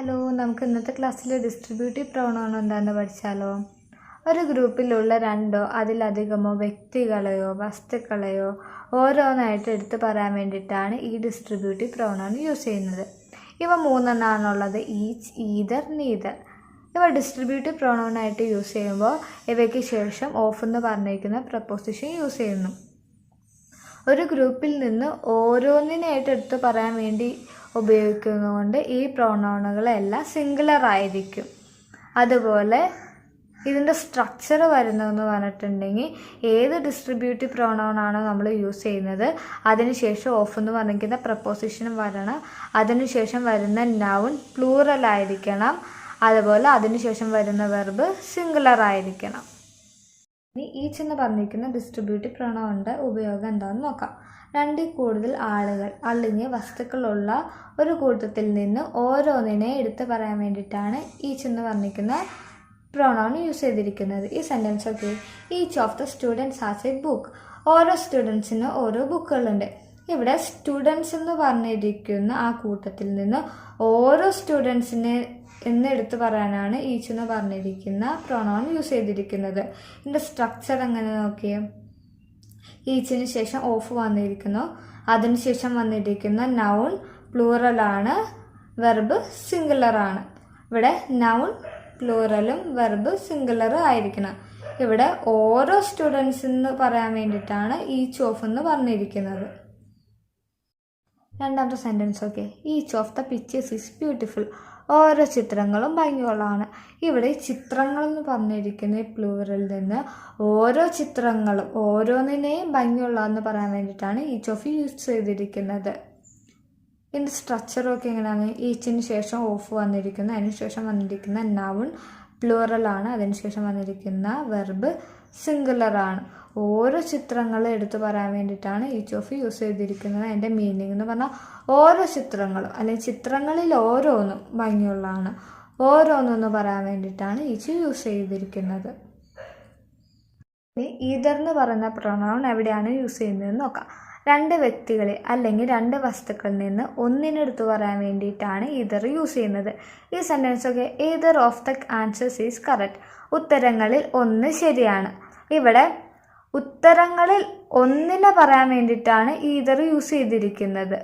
Hello നമുക്ക് ഇന്നത്തെ ക്ലാസ്സിൽ ഡിസ്ട്രിബ്യൂട്ടീവ് പ്രൊണൗൺ എന്താണെന്ന് പഠിച്ചാലോ? ഒരു ഗ്രൂപ്പിലുള്ള രണ്ടോ അതിലധികമോ വ്യക്തികളെയോ വസ്തുക്കളെയോ ഓരോന്നായിട്ട് എടുത്തു പറയാൻ വേണ്ടിയിട്ടാണ് ഈ ഡിസ്ട്രിബ്യൂട്ടീവ് പ്രൊണൗൺ യൂസ് ചെയ്യുന്നത്. ഇവ മൂന്നെണ്ണമാണുള്ളത് ഈച്ച് ഈതർ നീതർ ഇവ ഡിസ്ട്രിബ്യൂട്ടീവ് പ്രോണോണായിട്ട് യൂസ് ചെയ്യുമ്പോൾ ഇവയ്ക്ക് ശേഷം ഓഫ് എന്ന് പറഞ്ഞിരിക്കുന്ന പ്രപ്പോസിഷൻ യൂസ് ചെയ്യുന്നു. ഒരു ഗ്രൂപ്പിൽ നിന്ന് ഓരോന്നിനായിട്ട് എടുത്ത് പറയാൻ വേണ്ടി ഉപയോഗിക്കുന്നതുകൊണ്ട് ഈ പ്രൊണൗണുകളെല്ലാം സിംഗുലർ ആയിരിക്കും. അതുപോലെ ഇതിന്റെ സ്ട്രക്ചർ വരുന്നതെന്ന് പറഞ്ഞിട്ടുണ്ടെങ്കിൽ ഏത് ഡിസ്ട്രിബ്യൂട്ടീവ് പ്രോണൗണാണ് നമ്മൾ യൂസ് ചെയ്യുന്നത് അതിനുശേഷം ഓഫ് എന്ന് പറഞ്ഞിരിക്കുന്ന പ്രപ്പോസിഷൻ വരണം അതിനുശേഷം വരുന്ന നൗൺ പ്ലൂറൽ ആയിരിക്കണം അതുപോലെ അതിനുശേഷം വരുന്ന വെർബ് സിംഗുലർ ആയിരിക്കണം. ഇനി ഈച്ച് എന്ന് പറഞ്ഞിരിക്കുന്ന ഡിസ്ട്രിബ്യൂട്ടീവ് പ്രണവന്റെ ഉപയോഗം എന്താണെന്ന് നോക്കാം. രണ്ടിൽ കൂടുതൽ ആളുകൾ അല്ലെങ്കിൽ വസ്തുക്കളുള്ള ഒരു കൂട്ടത്തിൽ നിന്ന് ഓരോന്നിനെ എടുത്തു പറയാൻ വേണ്ടിയിട്ടാണ് ഈച്ച് എന്ന് പറഞ്ഞിരിക്കുന്ന പ്രോണൗൺ യൂസ് ചെയ്തിരിക്കുന്നത്. ഈ സെന്റൻസ് ഒക്കെ each of the students has a book ഓരോ സ്റ്റുഡൻസിന് ഓരോ ബുക്കുകളുണ്ട് ഇവിടെ സ്റ്റുഡൻസ് എന്ന് പറഞ്ഞിരിക്കുന്ന ആ കൂട്ടത്തിൽ നിന്ന് ഓരോ സ്റ്റുഡൻസിനെ എന്ന് എടുത്തു പറയാനാണ് ഈച്ച് എന്ന് പറഞ്ഞിരിക്കുന്ന പ്രൊണൗൺ യൂസ് ചെയ്തിരിക്കുന്നത്. ഇതിന്റെ സ്ട്രക്ചർ എങ്ങനെ നോക്കിയേ? ഈച്ചിന് ശേഷം ഓഫ് വന്നിരിക്കുന്നു. അതിനുശേഷം വന്നിരിക്കുന്ന നൗൺ പ്ലൂറലാണ് വെർബ് സിംഗുലറാണ് ഇവിടെ നൗൺ പ്ലൂറലും വെർബ് സിംഗുലറും ആയിരിക്കണം. ഇവിടെ ഓരോ സ്റ്റുഡൻസ് എന്ന് പറയാൻ വേണ്ടിയിട്ടാണ് ഈച്ച് ഓഫ് എന്ന് പറഞ്ഞിരിക്കുന്നത്. രണ്ടാമത്തെ sentence okay each of the pictures is beautiful ഓരോ ചിത്രങ്ങളും ഭംഗിയുള്ളതാണ്. ഇവിടെ ചിത്രങ്ങൾ എന്ന് പറഞ്ഞിരിക്കുന്ന പ്ലൂറിൽ നിന്ന് ഓരോ ചിത്രങ്ങളും ഓരോന്നിനെയും ഭംഗിയുള്ളതെന്ന് പറയാൻ വേണ്ടിയിട്ടാണ് ഈച്ച് ഓഫ് യൂസ് ചെയ്തിരിക്കുന്നത്. ഇതിന്റെ സ്ട്രക്ചറൊക്കെ എങ്ങനെയാണ്? ഈച്ചിന് ശേഷം ഓഫ് വന്നിരിക്കുന്ന അതിന് ശേഷം വന്നിരിക്കുന്ന നൗൺ പ്ലൂറലാണ് അതിനുശേഷം വന്നിരിക്കുന്ന വെർബ് സിംഗുലറാണ് ഓരോ ചിത്രങ്ങൾ എടുത്തു പറയാൻ വേണ്ടിയിട്ടാണ് ഈച്ച് ഓഫ് യൂസ് ചെയ്തിരിക്കുന്നത്. അതിന്റെ മീനിങ് എന്ന് പറഞ്ഞാൽ ഓരോ ചിത്രങ്ങളും അല്ലെങ്കിൽ ചിത്രങ്ങളിൽ ഓരോന്നും ഭംഗിയുള്ളതാണ്. ഓരോന്നൊന്ന് പറയാൻ വേണ്ടിയിട്ടാണ് ഈച്ച് യൂസ് ചെയ്തിരിക്കുന്നത്. ഈതർ എന്ന് പറയുന്ന പ്രൊണൗൺ എവിടെയാണ് യൂസ് ചെയ്യുന്നതെന്ന് നോക്കാം. രണ്ട് വ്യക്തികളെ അല്ലെങ്കിൽ രണ്ട് വസ്തുക്കളിൽ നിന്ന് ഒന്നിനെടുത്ത് പറയാൻ വേണ്ടിയിട്ടാണ് ഈതർ യൂസ് ചെയ്യുന്നത്. ഈ sentence okay either of the answers is correct ഉത്തരങ്ങളിൽ ഒന്ന് ശരിയാണ്. ഇവിടെ ഉത്തരങ്ങളിൽ ഒന്നിനെ പറയാൻ വേണ്ടിയിട്ടാണ് ഈതർ യൂസ് ചെയ്തിരിക്കുന്നത്.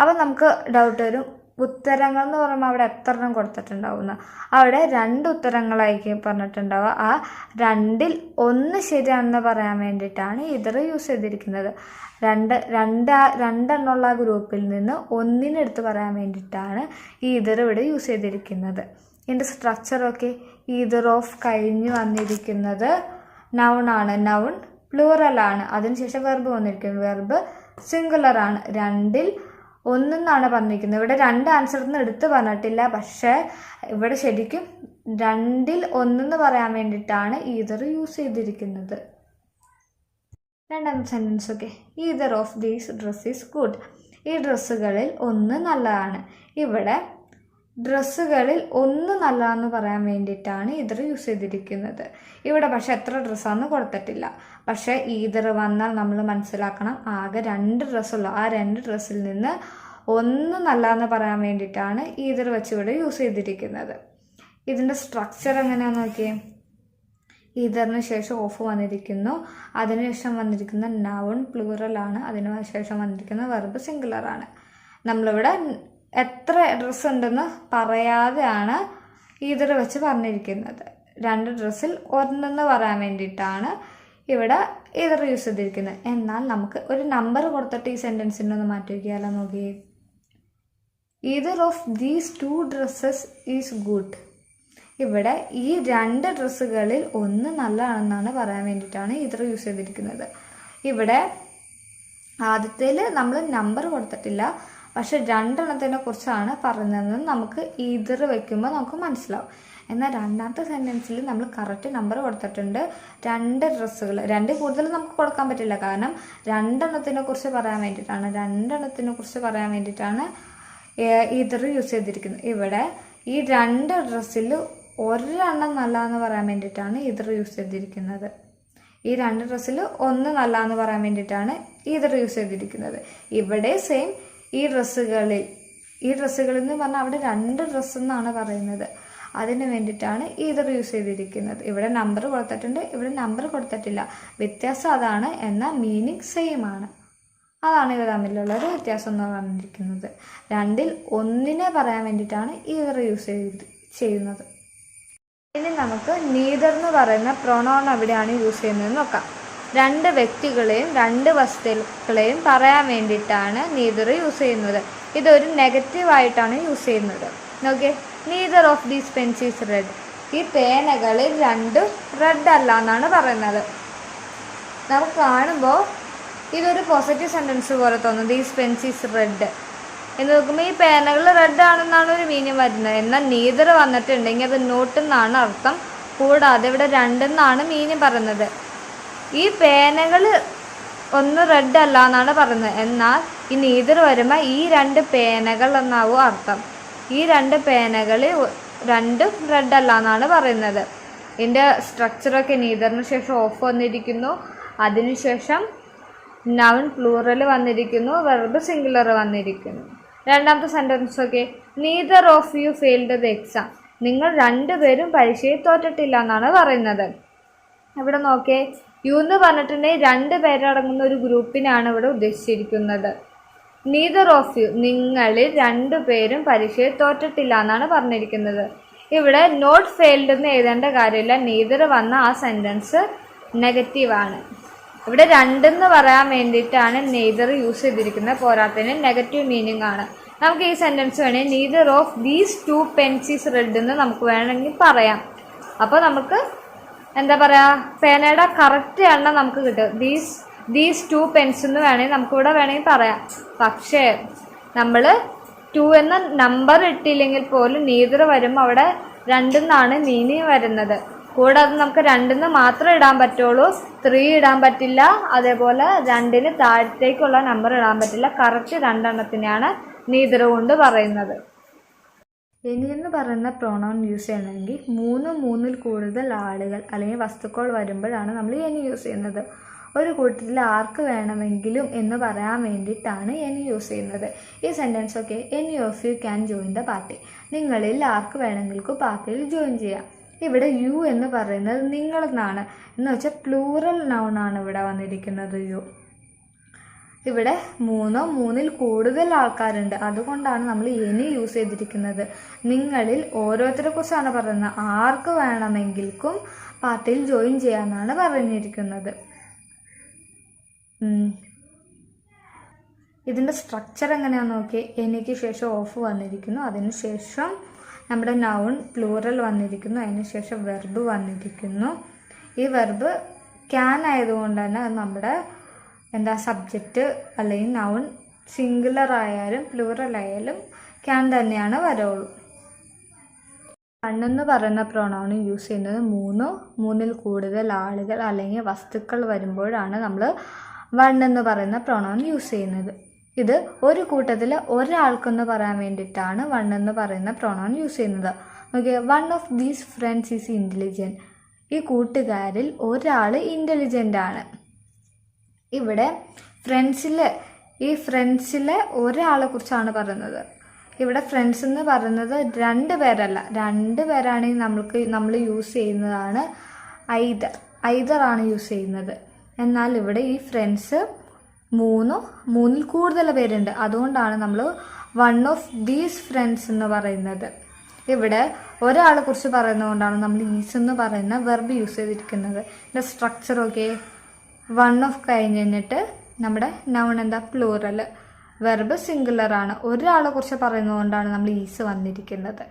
അപ്പം നമുക്ക് ഡൗട്ട് വരും. ഉത്തരങ്ങൾ എന്ന് പറയുമ്പോൾ അവിടെ എത്ര എണ്ണം കൊടുത്തിട്ടുണ്ടാവുന്ന? അവിടെ രണ്ട് ഉത്തരങ്ങളായിരിക്കും പറഞ്ഞിട്ടുണ്ടാവുക. ആ രണ്ടിൽ ഒന്ന് ശരിയാണെന്ന് പറയാൻ വേണ്ടിയിട്ടാണ് ഇതർ യൂസ് ചെയ്തിരിക്കുന്നത്. രണ്ട് രണ്ട് രണ്ടെണ്ണമുള്ള ഗ്രൂപ്പിൽ നിന്ന് ഒന്നിനെടുത്ത് പറയാൻ വേണ്ടിയിട്ടാണ് ഈ ഇതർ ഇവിടെ യൂസ് ചെയ്തിരിക്കുന്നത്. ഇതിന്റെ സ്ട്രക്ചറൊക്കെ ഈതർ ഓഫ് കഴിഞ്ഞ് വന്നിരിക്കുന്നത് നൗൺ ആണ്. നൗൺ പ്ലൂറലാണ് അതിനുശേഷം വെർബ് വന്നിരിക്കും വെർബ് സിംഗുലർ ആണ്. രണ്ടിൽ ഒന്നെന്നാണ് പറഞ്ഞിരിക്കുന്നത്. ഇവിടെ രണ്ട് ആൻസർ ഒന്നും എടുത്തു പറഞ്ഞിട്ടില്ല. പക്ഷേ ഇവിടെ ശരിക്കും രണ്ടിൽ ഒന്നെന്ന് പറയാൻ വേണ്ടിയിട്ടാണ് ഈതർ യൂസ് ചെയ്തിരിക്കുന്നത്. രണ്ടാമത്തെ sentence okay either of these dress is good ഈ ഡ്രസ്സുകളിൽ ഒന്ന് നല്ലതാണ്. ഇവിടെ ഡ്രസ്സുകളിൽ ഒന്ന് നല്ലതെന്ന് പറയാൻ വേണ്ടിയിട്ടാണ് ഈദർ യൂസ് ചെയ്തിരിക്കുന്നത്. ഇവിടെ പക്ഷെ എത്ര ഡ്രസ്സാണെന്ന് കൊടുത്തിട്ടില്ല. പക്ഷേ ഈദർ വന്നാൽ നമ്മൾ മനസ്സിലാക്കണം ആകെ രണ്ട് ഡ്രസ്സുള്ളൂ. ആ രണ്ട് ഡ്രസ്സിൽ നിന്ന് ഒന്ന് നല്ലതെന്ന് പറയാൻ വേണ്ടിയിട്ടാണ് ഈദർ വെച്ച് ഇവിടെ യൂസ് ചെയ്തിരിക്കുന്നത്. ഇതിന്റെ സ്ട്രക്ചർ എങ്ങനെയാണെന്ന് നോക്കിയേ. ഈദറിന് ശേഷം ഓഫ് വന്നിരിക്കുന്നു. അതിനുശേഷം വന്നിരിക്കുന്ന നൗൺ പ്ലൂറലാണ് അതിന് ശേഷം വന്നിരിക്കുന്ന വെർബ് സിംഗുലറാണ് നമ്മളിവിടെ എത്ര ഡ്രസ്സ് ഉണ്ടെന്ന് പറയാതെയാണ് ഈതർ വെച്ച് പറഞ്ഞിരിക്കുന്നത്. രണ്ട് ഡ്രസ്സിൽ ഒന്നെന്ന് പറയാൻ വേണ്ടിയിട്ടാണ് ഇവിടെ ഈതർ യൂസ് ചെയ്തിരിക്കുന്നത്. എന്നാൽ നമുക്ക് ഒരു നമ്പർ കൊടുത്തിട്ട് ഈ സെന്റൻസിന്റെ ഒന്ന് മാറ്റി വയ്ക്കാമല്ലോ നോക്കി either of these two dresses is good ഇവിടെ ഈ രണ്ട് ഡ്രസ്സുകളിൽ ഒന്ന് നല്ലതാണെന്നാണ് പറയാൻ വേണ്ടിയിട്ടാണ് ഈതർ യൂസ് ചെയ്തിരിക്കുന്നത്. ഇവിടെ ആദ്യത്തിൽ നമ്മൾ നമ്പർ കൊടുത്തിട്ടില്ല. പക്ഷെ രണ്ടെണ്ണത്തിനെ കുറിച്ചാണ് പറഞ്ഞതെന്ന് നമുക്ക് ഈതർ വെക്കുമ്പോൾ നമുക്ക് മനസ്സിലാവും. എന്നാൽ രണ്ടാമത്തെ സെന്റൻസിൽ നമ്മൾ കറക്റ്റ് നമ്പർ കൊടുത്തിട്ടുണ്ട്. രണ്ട് ഡ്രസ്സുകൾ രണ്ട് കൂടുതൽ നമുക്ക് കൊടുക്കാൻ പറ്റില്ല. കാരണം രണ്ടെണ്ണത്തിനെ കുറിച്ച് പറയാൻ വേണ്ടിയിട്ടാണ്. രണ്ടെണ്ണത്തിനെ കുറിച്ച് പറയാൻ വേണ്ടിയിട്ടാണ് ഈതർ യൂസ് ചെയ്തിരിക്കുന്നത്. ഇവിടെ ഈ രണ്ട് ഡ്രസ്സിൽ ഒരെണ്ണം നല്ല എന്ന് പറയാൻ വേണ്ടിയിട്ടാണ് ഈതർ യൂസ് ചെയ്തിരിക്കുന്നത്. ഈ രണ്ട് ഡ്രസ്സിൽ ഒന്ന് നല്ല എന്ന് പറയാൻ വേണ്ടിയിട്ടാണ് ഈതർ യൂസ് ചെയ്തിരിക്കുന്നത്. ഇവിടെ സെയിം ഈ ഡ്രസ്സുകളിൽ ഈ ഡ്രസ്സുകളിൽ എന്ന് പറഞ്ഞാൽ അവിടെ രണ്ട് ഡ്രസ്സ് എന്നാണ് പറയുന്നത്. അതിന് വേണ്ടിയിട്ടാണ് ഈതർ യൂസ് ചെയ്തിരിക്കുന്നത്. ഇവിടെ നമ്പർ കൊടുത്തിട്ടുണ്ട് ഇവിടെ നമ്പർ കൊടുത്തിട്ടില്ല. വ്യത്യാസം അതാണ് എന്നാൽ മീനിങ് സെയിം ആണ്. അതാണ് ഇവ തമ്മിലുള്ള ഒരു വ്യത്യാസം എന്ന് പറഞ്ഞിരിക്കുന്നത്. രണ്ടിൽ ഒന്നിനെ പറയാൻ വേണ്ടിയിട്ടാണ് ഈതർ യൂസ് ചെയ്ത് ചെയ്യുന്നത്. ഇനി നമുക്ക് നീതർ എന്ന് പറയുന്ന പ്രൊണോൺ എവിടെയാണ് യൂസ് ചെയ്യുന്നത് നോക്കാം. രണ്ട് വ്യക്തികളെയും രണ്ട് വസ്തുക്കളെയും പറയാൻ വേണ്ടിയിട്ടാണ് നീതർ യൂസ് ചെയ്യുന്നത്. ഇതൊരു നെഗറ്റീവായിട്ടാണ് യൂസ് ചെയ്യുന്നത്. Okay neither of these pencils red ഈ പേനകളിൽ രണ്ടും റെഡ് അല്ല എന്നാണ് പറയുന്നത്. നമുക്ക് കാണുമ്പോൾ ഇതൊരു പോസിറ്റീവ് സെന്റൻസ് പോലെ തോന്നുന്നു ദീസ് പെൻസിൽസ് റെഡ് എന്ന് നോക്കുമ്പോൾ ഈ പേനകൾ റെഡ് ആണെന്നാണ് ഒരു മീനിങ് വരുന്നത്. എന്നാൽ നീതർ വന്നിട്ടുണ്ടെങ്കിൽ അത് നോട്ട് എന്നാണ് അർത്ഥം. കൂടാതെ ഇവിടെ രണ്ടെന്നാണ് മീനിങ് പറയുന്നത്. ഈ പേനകൾ ഒന്ന് റെഡ് അല്ല എന്നാണ് പറയുന്നത്. എന്നാൽ ഈ നീതർ വരുമ്പോൾ ഈ രണ്ട് പേനകൾ എന്നാവും അർത്ഥം. ഈ രണ്ട് പേനകൾ രണ്ടും റെഡ് അല്ല എന്നാണ് പറയുന്നത്. ഇതിന്റെ സ്ട്രക്ചറൊക്കെ നീതറിന് ശേഷം ഓഫ് വന്നിരിക്കുന്നു. അതിനുശേഷം നൗൺ പ്ലൂറൽ വന്നിരിക്കുന്നു. വെർബ് സിംഗുലർ വന്നിരിക്കുന്നു. രണ്ടാമത്തെ sentence okay neither of you failed the exam നിങ്ങൾ രണ്ടുപേരും പരീക്ഷയിൽ തോറ്റിട്ടില്ല എന്നാണ് പറയുന്നത്. ഇവിടെ നോക്കേ യു എന്ന് പറഞ്ഞിട്ടുണ്ടെങ്കിൽ രണ്ട് പേരടങ്ങുന്ന ഒരു ഗ്രൂപ്പിനാണ് ഇവിടെ ഉദ്ദേശിച്ചിരിക്കുന്നത്. നീതർ ഓഫ് യു നിങ്ങളിൽ രണ്ടു പേരും പരീക്ഷയിൽ തോറ്റിട്ടില്ല എന്നാണ് പറഞ്ഞിരിക്കുന്നത്. ഇവിടെ നോട്ട് ഫെയിൽഡ് എന്ന് എഴുതേണ്ട കാര്യമില്ല. നീതർ വന്ന ആ സെന്റൻസ് നെഗറ്റീവാണ് ഇവിടെ രണ്ടെന്ന് പറയാൻ വേണ്ടിയിട്ടാണ് നെയ്തർ യൂസ് ചെയ്തിരിക്കുന്നത് പോരാത്തതിന് നെഗറ്റീവ് മീനിങ് ആണ്. നമുക്ക് ഈ സെന്റൻസ് വേണമെങ്കിൽ neither of these two pencils red എന്ന് നമുക്ക് വേണമെങ്കിൽ പറയാം. അപ്പോൾ നമുക്ക് എന്താ പറയുക പേനയുടെ കറക്റ്റ് എണ്ണം നമുക്ക് കിട്ടും. ദീസ് ദീസ് ടു പെൻസ് എന്ന് വേണമെങ്കിൽ നമുക്കിവിടെ വേണമെങ്കിൽ പറയാം. പക്ഷേ നമ്മൾ ടു എന്ന നമ്പർ ഇട്ടില്ലെങ്കിൽ പോലും നീതർ വരുമ്പോൾ അവിടെ രണ്ടെന്നാണ് മീനിങ് വരുന്നത്. കൂടാതെ നമുക്ക് രണ്ടെന്ന് മാത്രം ഇടാൻ പറ്റുള്ളൂ. ത്രീ ഇടാൻ പറ്റില്ല. അതേപോലെ രണ്ടിന് താഴത്തേക്കുള്ള നമ്പർ ഇടാൻ പറ്റില്ല. കറക്റ്റ് രണ്ടെണ്ണത്തിനെയാണ് നീതർ കൊണ്ട് പറയുന്നത്. ഇനി എന്ന് പറയുന്ന പ്രോണൗൺ യൂസ് ചെയ്യണമെങ്കിൽ മൂന്ന് മൂന്നിൽ കൂടുതൽ ആളുകൾ അല്ലെങ്കിൽ വസ്തുക്കൾ വരുമ്പോഴാണ് നമ്മൾ എനി യൂസ് ചെയ്യുന്നത്. ഒരു കൂട്ടത്തിൽ ആർക്ക് വേണമെങ്കിലും എന്ന് പറയാൻ വേണ്ടിയിട്ടാണ് എനി യൂസ് ചെയ്യുന്നത്. ഈ sentence okay any of you can join the party നിങ്ങളിൽ ആർക്ക് വേണമെങ്കിലും പാർട്ടിയിൽ ജോയിൻ ചെയ്യാം. ഇവിടെ യു എന്ന് പറയുന്നത് നിങ്ങളെന്നാണ്. എന്ന് വെച്ചാൽ പ്ലൂറൽ നൗൺ ആണ് ഇവിടെ വന്നിരിക്കുന്നത് യു ഇവിടെ മൂന്നോ മൂന്നിൽ കൂടുതൽ ആൾക്കാരുണ്ട്. അതുകൊണ്ടാണ് നമ്മൾ എനി യൂസ് ചെയ്തിരിക്കുന്നത്. നിങ്ങളിൽ ഓരോരുത്തരെ കുറിച്ചാണ് പറയുന്നത്. ആർക്ക് വേണമെങ്കിലും പാർട്ടിയിൽ ജോയിൻ ചെയ്യാമെന്നാണ് പറഞ്ഞിരിക്കുന്നത്. ഇതിന്റെ സ്ട്രക്ചർ എങ്ങനെയാണെന്ന് നോക്കി എനിക്ക് ശേഷം ഓഫ് വന്നിരിക്കുന്നു. അതിനുശേഷം നമ്മുടെ നൗൺ പ്ലൂറൽ വന്നിരിക്കുന്നു. അതിനുശേഷം വെർബ് വന്നിരിക്കുന്നു. ഈ വെർബ് ക്യാൻ ആയതുകൊണ്ട് തന്നെ നമ്മുടെ എന്താ സബ്ജക്റ്റ് അല്ലെങ്കിൽ നൗൺ സിംഗുലർ ആയാലും പ്ലൂറൽ ആയാലും ക്യാൻ തന്നെയാണ് വരവുള്ളൂ. കണ്ണെന്ന് പറയുന്ന പ്രൊണൗൺ യൂസ് ചെയ്യുന്നത് മൂന്നോ മൂന്നിൽ കൂടുതൽ ആളുകൾ അല്ലെങ്കിൽ വസ്തുക്കൾ വരുമ്പോഴാണ് നമ്മൾ വൺ എന്ന് പറയുന്ന പ്രൊണൗൺ യൂസ് ചെയ്യുന്നത്. ഇത് ഒരു കൂട്ടത്തിൽ ഒരാൾക്കെന്ന് പറയാൻ വേണ്ടിയിട്ടാണ് വൺ എന്ന് പറയുന്ന പ്രൊണൗൺ യൂസ് ചെയ്യുന്നത്. Okay one of these friends is intelligent ഈ കൂട്ടുകാരിൽ ഒരാൾ ഇന്റലിജന്റ് ആണ്. ഇവിടെ ഫ്രണ്ട്സിൽ ഈ ഫ്രണ്ട്സിലെ ഒരാളെ കുറിച്ചാണ് പറയുന്നത്. ഇവിടെ ഫ്രണ്ട്സ് എന്ന് പറയുന്നത് രണ്ട് പേരല്ല. രണ്ട് പേരാണെങ്കിൽ നമ്മൾക്ക് നമ്മൾ യൂസ് ചെയ്യുന്നതാണ് ഐദർ ഐദറാണ് യൂസ് ചെയ്യുന്നത്. എന്നാൽ ഇവിടെ ഈ ഫ്രണ്ട്സ് മൂന്നോ മൂന്നിൽ കൂടുതൽ പേരുണ്ട്. അതുകൊണ്ടാണ് നമ്മൾ വൺ ഓഫ് ദീസ് ഫ്രണ്ട്സ് എന്ന് പറയുന്നത്. ഇവിടെ ഒരാളെ കുറിച്ച് പറയുന്നതുകൊണ്ടാണ് നമ്മൾ ഈസ് എന്ന് പറയുന്ന വെർബ് യൂസ് ചെയ്തിരിക്കുന്നത്. ഇതിന്റെ സ്ട്രക്ചറൊക്കെ വൺ ഓഫ് കഴിഞ്ഞ് കഴിഞ്ഞിട്ട് നമ്മുടെ നൗൺ എന്താ? പ്ലൂറൽ വെർബ് സിംഗുലർ ആണ്. ഒരാളെ കുറിച്ച് പറയുന്നതുകൊണ്ടാണ് നമ്മൾ ഈസ് വന്നിരിക്കുന്നത്.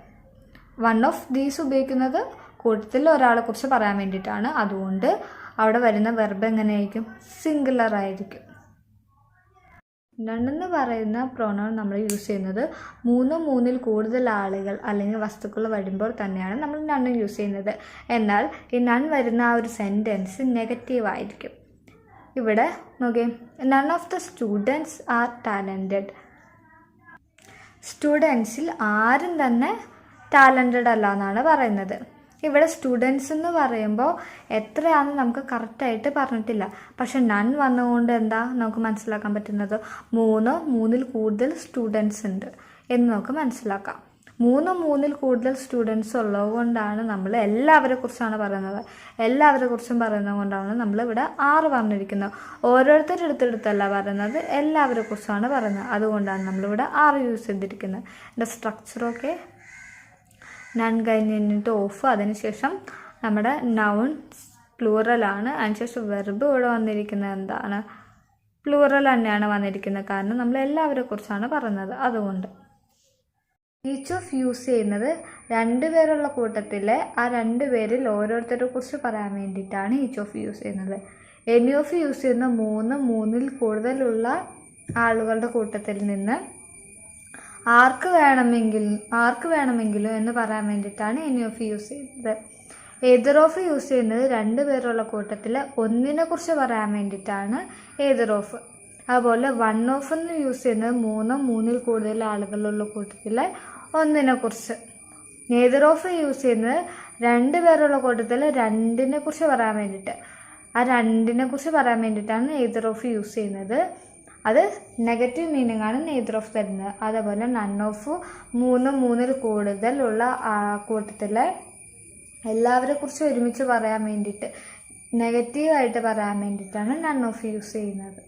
വൺ ഓഫ് ദീസ് ഉപയോഗിക്കുന്നത് കൂട്ടത്തിൽ ഒരാളെ കുറിച്ച് പറയാൻ വേണ്ടിയിട്ടാണ്. അതുകൊണ്ട് അവിടെ വരുന്ന വെർബ് എങ്ങനെയായിരിക്കും? സിംഗുലർ ആയിരിക്കും. നണ്ണെന്ന് പറയുന്ന പ്രോണൗൺ നമ്മൾ യൂസ് ചെയ്യുന്നത് മൂന്നോ മൂന്നിൽ കൂടുതൽ ആളുകൾ അല്ലെങ്കിൽ വസ്തുക്കൾ വരുമ്പോൾ തന്നെയാണ് നമ്മൾ നണ്ണ് യൂസ് ചെയ്യുന്നത്. എന്നാൽ ഈ നൺ വരുന്ന ആ ഒരു സെന്റൻസ് നെഗറ്റീവ് ആയിരിക്കും. ഇവിടെ നോക്കി none of the students are talented സ്റ്റുഡൻസിൽ ആരും തന്നെ ടാലന്റഡ് അല്ല എന്നാണ് പറയുന്നത്. ഇവിടെ സ്റ്റുഡൻസ് എന്ന് പറയുമ്പോൾ എത്രയാണെന്ന് നമുക്ക് കറക്റ്റായിട്ട് പറഞ്ഞിട്ടില്ല. പക്ഷെ നൺ വന്നുകൊണ്ട് എന്താ നമുക്ക് മനസ്സിലാക്കാൻ പറ്റുന്നത്? മൂന്ന് മൂന്നിൽ കൂടുതൽ സ്റ്റുഡൻസ് ഉണ്ട് എന്ന് നമുക്ക് മനസ്സിലാക്കാം. മൂന്ന് മൂന്നിൽ കൂടുതൽ സ്റ്റുഡൻസ് ഉള്ളത് കൊണ്ടാണ് നമ്മൾ എല്ലാവരെ കുറിച്ചാണ് പറയുന്നത്. എല്ലാവരെ കുറിച്ചും പറയുന്നത് കൊണ്ടാണ് നമ്മളിവിടെ ആറ് പറഞ്ഞിരിക്കുന്നത്. ഓരോരുത്തരുടെ അടുത്തെടുത്തല്ല പറയുന്നത് എല്ലാവരെ കുറിച്ചാണ് പറയുന്നത്. അതുകൊണ്ടാണ് നമ്മളിവിടെ ആറ് യൂസ് ചെയ്തിരിക്കുന്നത്. എന്റെ സ്ട്രക്ചറൊക്കെ നൺ കഴിഞ്ഞിട്ട് ഓഫ് അതിനുശേഷം നമ്മുടെ നൗൺ പ്ലൂറലാണ് അതിനുശേഷം വെർബ് ഇവിടെ വന്നിരിക്കുന്നത് എന്താണ്? പ്ലൂറൽ തന്നെയാണ് വന്നിരിക്കുന്നത്. കാരണം നമ്മൾ എല്ലാവരെ കുറിച്ചാണ് പറയുന്നത്. അതുകൊണ്ട് ഈച്ച് ഓഫ് യൂസ് ചെയ്യുന്നത് രണ്ട് പേരുള്ള കൂട്ടത്തിൽ ആ രണ്ട് പേരിൽ ഓരോരുത്തരെ കുറിച്ച് പറയാൻ വേണ്ടിയിട്ടാണ് ഈച്ച് ഓഫ് യൂസ് ചെയ്യുന്നത് എനി ഓഫ് യൂസ് ചെയ്യുന്ന മൂന്ന് മൂന്നിൽ കൂടുതലുള്ള ആളുകളുടെ കൂട്ടത്തിൽ നിന്ന് ആർക്ക് വേണമെങ്കിൽ ആർക്ക് വേണമെങ്കിലും എന്ന് പറയാൻ വേണ്ടിയിട്ടാണ് എനി ഓഫ് യൂസ് ചെയ്യുന്നത് ഏതർ ഓഫ് യൂസ് ചെയ്യുന്നത് രണ്ട് പേരുള്ള കൂട്ടത്തിൽ ഒന്നിനെ കുറിച്ച് പറയാൻ വേണ്ടിയിട്ടാണ് ഏതർ ഓഫ് അതുപോലെ വൺ ഓഫ് എന്ന് യൂസ് ചെയ്യുന്നത് മൂന്നോ മൂന്നിൽ കൂടുതൽ ആളുകളുള്ള കൂട്ടത്തിൽ ഒന്നിനെ കുറിച്ച് നെയ്തർ ഓഫ് യൂസ് ചെയ്യുന്നത് രണ്ട് പേരുള്ള കൂട്ടത്തിൽ രണ്ടിനെ കുറിച്ച് പറയാൻ വേണ്ടിയിട്ട്. ആ രണ്ടിനെ കുറിച്ച് പറയാൻ വേണ്ടിയിട്ടാണ് നെയ്തർ ഓഫ് യൂസ് ചെയ്യുന്നത്. അത് നെഗറ്റീവ് മീനിങ് ആണ് നെയ്തർ ഓഫ് തരുന്നത്. അതേപോലെ നൺ ഓഫ് മൂന്ന് മൂന്നിൽ കൂടുതലുള്ള കൂട്ടത്തിലെ എല്ലാവരെ കുറിച്ച് ഒരുമിച്ച് പറയാൻ വേണ്ടിയിട്ട് നെഗറ്റീവായിട്ട് പറയാൻ വേണ്ടിയിട്ടാണ് നൺ ഓഫ് യൂസ് ചെയ്യുന്നത്.